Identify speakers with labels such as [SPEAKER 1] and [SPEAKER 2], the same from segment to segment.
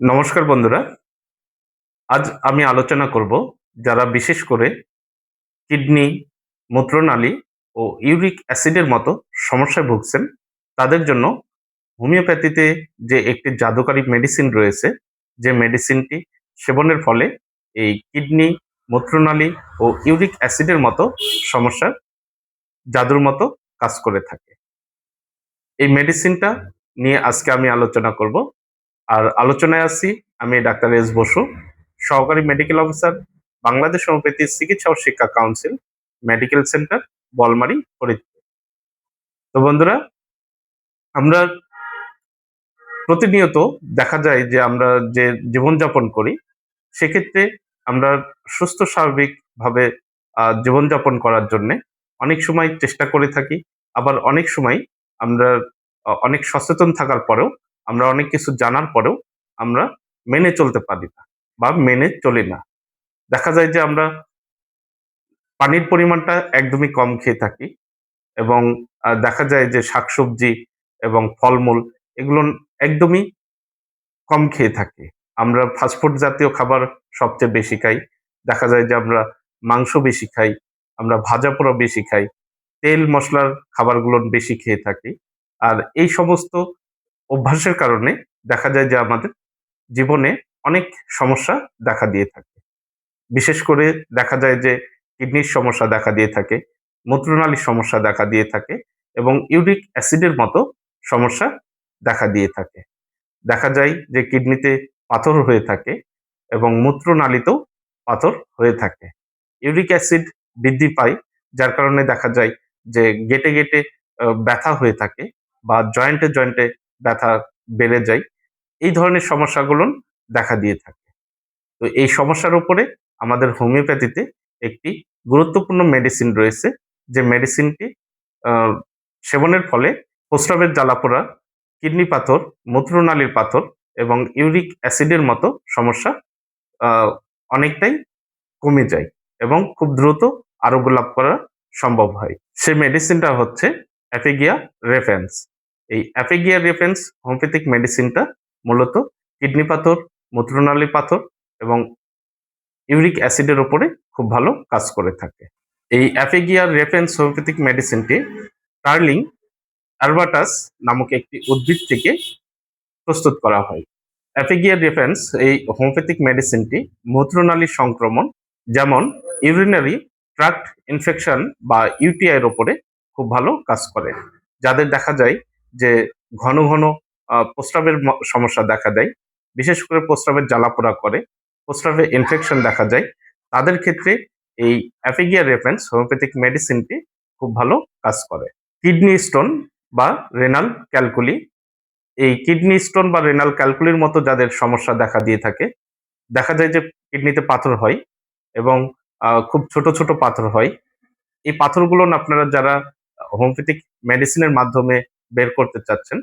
[SPEAKER 1] নমস্কার বন্ধুরা। আজ আমি আলোচনা করব যারা বিশেষ করে কিডনি, মূত্রনালী ও ইউরিক অ্যাসিডের মতো সমস্যায় ভুগছেন, তাদের জন্য হোমিওপ্যাথিতে যে একটি জাদুকারী মেডিসিন রয়েছে, যে মেডিসিনটি সেবনের ফলে এই কিডনি, মূত্রনালী ও ইউরিক অ্যাসিডের মতো সমস্যার জাদুর মতো কাজ করে থাকে। এই মেডিসিনটা নিয়ে আজকে আমি আলোচনা করব। আর আলোচনায় আসছি আমি ডাক্তার এস বসু, সহকারী মেডিকেল অফিসার বাংলাদেশ হোমিওপ্যাথি চিকিৎসা ও শিক্ষা council medical centre Bolmari, Faridpur. তো বন্ধুরা, আমরা প্রতিনিয়ত দেখা যায় যে আমরা যে জীবনযাপন করি, সেক্ষেত্রে আমরা সুস্থ স্বাভাবিকভাবে জীবনযাপন করার জন্যে অনেক সময় চেষ্টা করে থাকি, আবার অনেক সময় আমরা অনেক সচেতন থাকার পরেও আমরা অনেক কিছু জানার পরেও আমরা মেনে চলতে পারি না বা মেনে চলি না। দেখা যায় যে আমরা পানির পরিমাণটা একদমই কম খেয়ে থাকি এবং দেখা যায় যে শাকসবজি এবং ফলমূল এগুলো একদমই কম খেয়ে থাকি। আমরা ফাস্টফুড জাতীয় খাবার সবচেয়ে বেশি খাই। দেখা যায় যে আমরা মাংস বেশি খাই, আমরা ভাজা পোড়া বেশি খাই, তেল মশলার খাবারগুলো বেশি খেয়ে থাকি। আর এই সমস্ত অভ্যাসের কারণে দেখা যায় যে আমাদের জীবনে অনেক সমস্যা দেখা দিয়ে থাকে। বিশেষ করে দেখা যায় যে কিডনির সমস্যা দেখা দিয়ে থাকে, মূত্রনালীর সমস্যা দেখা দিয়ে থাকে এবং ইউরিক অ্যাসিডের মতো সমস্যা দেখা দিয়ে থাকে। দেখা যায় যে কিডনিতে পাথর হয়ে থাকে এবং মূত্রনালীতেও পাথর হয়ে থাকে। ইউরিক অ্যাসিড বৃদ্ধি পায়, যার কারণে দেখা যায় যে গেটে গেটে ব্যথা হয়ে থাকে বা জয়েন্টে জয়েন্টে ব্যথা বেড়ে যায়, এই ধরনের সমস্যাগুলো দেখা দিয়ে থাকে। তো এই সমস্যার উপরে আমাদের হোমিওপ্যাথিতে একটি গুরুত্বপূর্ণ মেডিসিন রয়েছে, যে মেডিসিনটি সেবনের ফলে প্রস্রাবের জ্বালাপোড়া, কিডনি পাথর, মূত্রনালীর পাথর এবং ইউরিক অ্যাসিডের মতো সমস্যা অনেকটাই কমে যায় এবং খুব দ্রুত আরোগ্য লাভ করা সম্ভব হয়। সেই মেডিসিনটা হচ্ছে অ্যাফেগিয়া রেফেন্স এই অ্যাফেগিয়া রেফারেন্স হোমিওপ্যাথিক মেডিসিনটা মূলত কিডনি পাথর মূত্রনালী পাথর এবং ইউরিক অ্যাসিডের উপরে খুব ভালো কাজ করে থাকে। এই অ্যাফেগিয়া রেফেন্স হোমিওপ্যাথিক মেডিসিনটি টার্লিং অ্যারবাটাস নামক একটি উদ্ভিদ থেকে প্রস্তুত করা হয়। অ্যাফেগিয়া রেফেন্স এই হোমিওপ্যাথিক মেডিসিনটি মূত্রনালীর সংক্রমণ, যেমন ইউরিনারি ট্রাক্ট ইনফেকশন বা ইউটিআই এর উপরে খুব ভালো কাজ করে। যাদের দেখা যায় যে ঘন ঘন প্রস্রাবের সমস্যা দেখা দেয়। বিশেষ করে প্রস্রাবের জ্বালাপোড়া করে, প্রস্রাবে ইনফেকশন দেখা যায়। তাদের ক্ষেত্রে এই অ্যাফেগিয়া রেফেন্স হোমিওপ্যাথিক মেডিসিনটি খুব ভালো কাজ করে। কিডনি স্টোন বা রেনাল ক্যালকুলি এই কিডনি স্টোন বা রেনাল ক্যালকুলির মতো যাদের সমস্যা দেখা দিয়ে থাকে, দেখা যায় যে কিডনিতে পাথর হয় এবং খুব ছোট ছোট পাথর হয়। এই পাথরগুলো আপনারা যারা হোমিওপ্যাথিক মেডিসিনের মাধ্যমে বের করতে চাচ্ছেন,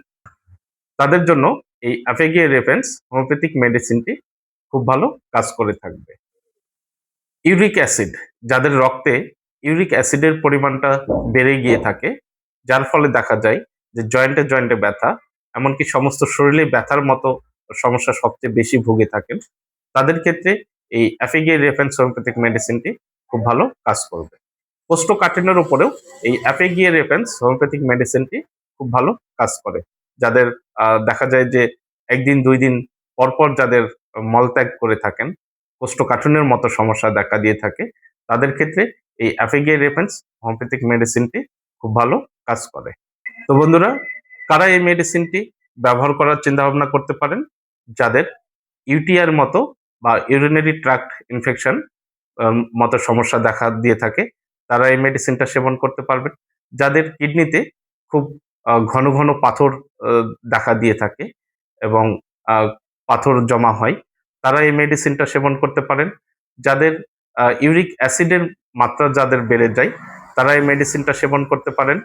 [SPEAKER 1] তাদের জন্য এই অ্যাফেগিয়া রেফেন্স হোমিওপ্যাথিক মেডিসিনটি খুব ভালো কাজ করে থাকবে। ইউরিক অ্যাসিড যাদের রক্তে ইউরিক অ্যাসিডের পরিমাণটা বেড়ে গিয়ে থাকে, যার ফলে দেখা যায় যে জয়েন্টে জয়েন্টে ব্যথা, এমনকি সমস্ত শরীরে ব্যথার মতো সমস্যা সবচেয়ে বেশি ভুগে থাকেন, তাদের ক্ষেত্রে এই অ্যাফেগিয়া রেফেন্স হোমিওপ্যাথিক মেডিসিনটি খুব ভালো কাজ করবে। কোষ্ঠকাঠিন্যের উপরেও এই অ্যাফেগিয়া রেফেন্স হোমিওপ্যাথিক মেডিসিনটি খুব ভালো কাজ করে। যাদের দেখা যায় যে একদিন, দুই দিন পরপর যাদের মলত্যাগ করে থাকেন কোষ্ঠকাঠিন্যের মতো সমস্যা দেখা দিয়ে থাকে, তাদের ক্ষেত্রে এই অ্যাফেগিয়া রেফেন্স, হোমিওপ্যাথিক মেডিসিনটি খুব ভালো কাজ করে। তো বন্ধুরা, কারা এই মেডিসিনটি ব্যবহার করার চিন্তা ভাবনা করতে পারেন? যাদের ইউটিআর মতো বা ইউরিনারি ট্রাক্ট ইনফেকশন মতো সমস্যা দেখা দিয়ে থাকে, তারা এই মেডিসিনটা সেবন করতে পারবেন। যাদের কিডনিতে খুব ঘন ঘন পাথর দেখা দিয়ে থাকে এবং পাথর জমা হয়। তারা এই মেডিসিনটা সেবন করতে পারেন। যাদের ইউরিক অ্যাসিডের মাত্রা যাদের বেড়ে যায়, তারা এই মেডিসিনটা সেবন করতে পারেন।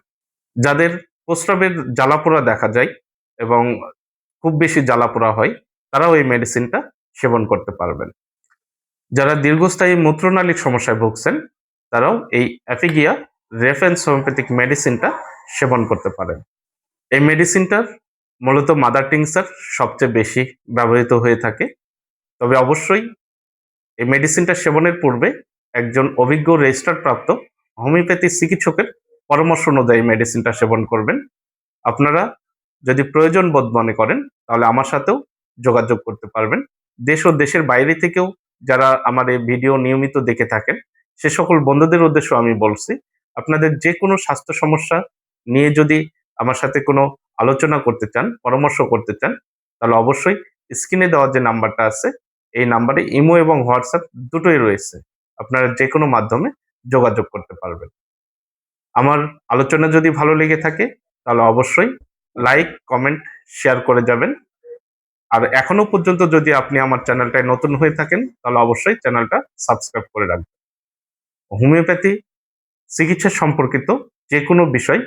[SPEAKER 1] যাদের প্রস্রাবের জ্বালাপোড়া দেখা যায় এবং খুব বেশি জ্বালাপোড়া হয়, তারাও এই মেডিসিনটা সেবন করতে পারবেন। যারা দীর্ঘস্থায়ী মূত্রনালীর সমস্যায় ভুগছেন, তারাও এই অ্যাফিগিয়া রেফেন্স হোমিওপ্যাথিক মেডিসিনটা সেবন করতে পারেন। এই মেডিসিনটার মূলত মাদার টিংসার সবচেয়ে বেশি ব্যবহৃত হয়ে থাকে। তবে অবশ্যই এই মেডিসিনটা সেবনের পূর্বে একজন অভিজ্ঞ রেজিস্টার প্রাপ্ত হোমিওপ্যাথি চিকিৎসকের পরামর্শ অনুযায়ী মেডিসিনটা সেবন করবেন। আপনারা যদি প্রয়োজন বোধ মনে করেন, তাহলে আমার সাথেও যোগাযোগ করতে পারবেন। দেশ ও দেশের বাইরে থেকেও যারা আমার এই ভিডিও নিয়মিত দেখে থাকেন, সে সকল বন্ধুদের উদ্দেশ্য আমি বলছি, আপনাদের যে কোনো স্বাস্থ্য সমস্যা নিয়ে যদি আমার সাথে কোনো আলোচনা করতে চান, পরামর্শ করতে চান, তাহলে অবশ্যই স্ক্রিনে দেওয়া যে নাম্বারটা আছে, এই নাম্বারে ইমো এবং হোয়াটসঅ্যাপ দুটোই রয়েছে। আপনারা যে কোনো মাধ্যমে যোগাযোগ করতে পারবেন। আমার আলোচনা যদি ভালো লেগে থাকে, তাহলে অবশ্যই লাইক, কমেন্ট, শেয়ার করে যাবেন। আর এখনও পর্যন্ত যদি আপনি আমার চ্যানেলটায় নতুন হয়ে থাকেন, তাহলে অবশ্যই চ্যানেলটা সাবস্ক্রাইব করে রাখবেন। হোমিওপ্যাথি চিকিৎসা সম্পর্কিত যে কোনো বিষয়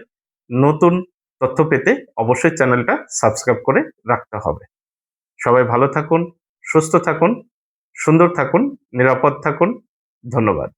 [SPEAKER 1] নতুন তথ্য পেতে অবশ্যই চ্যানেলটা সাবস্ক্রাইব করে রাখতে হবে। সবাই ভালো থাকুন, সুস্থ থাকুন, সুন্দর থাকুন, নিরাপদ থাকুন। ধন্যবাদ।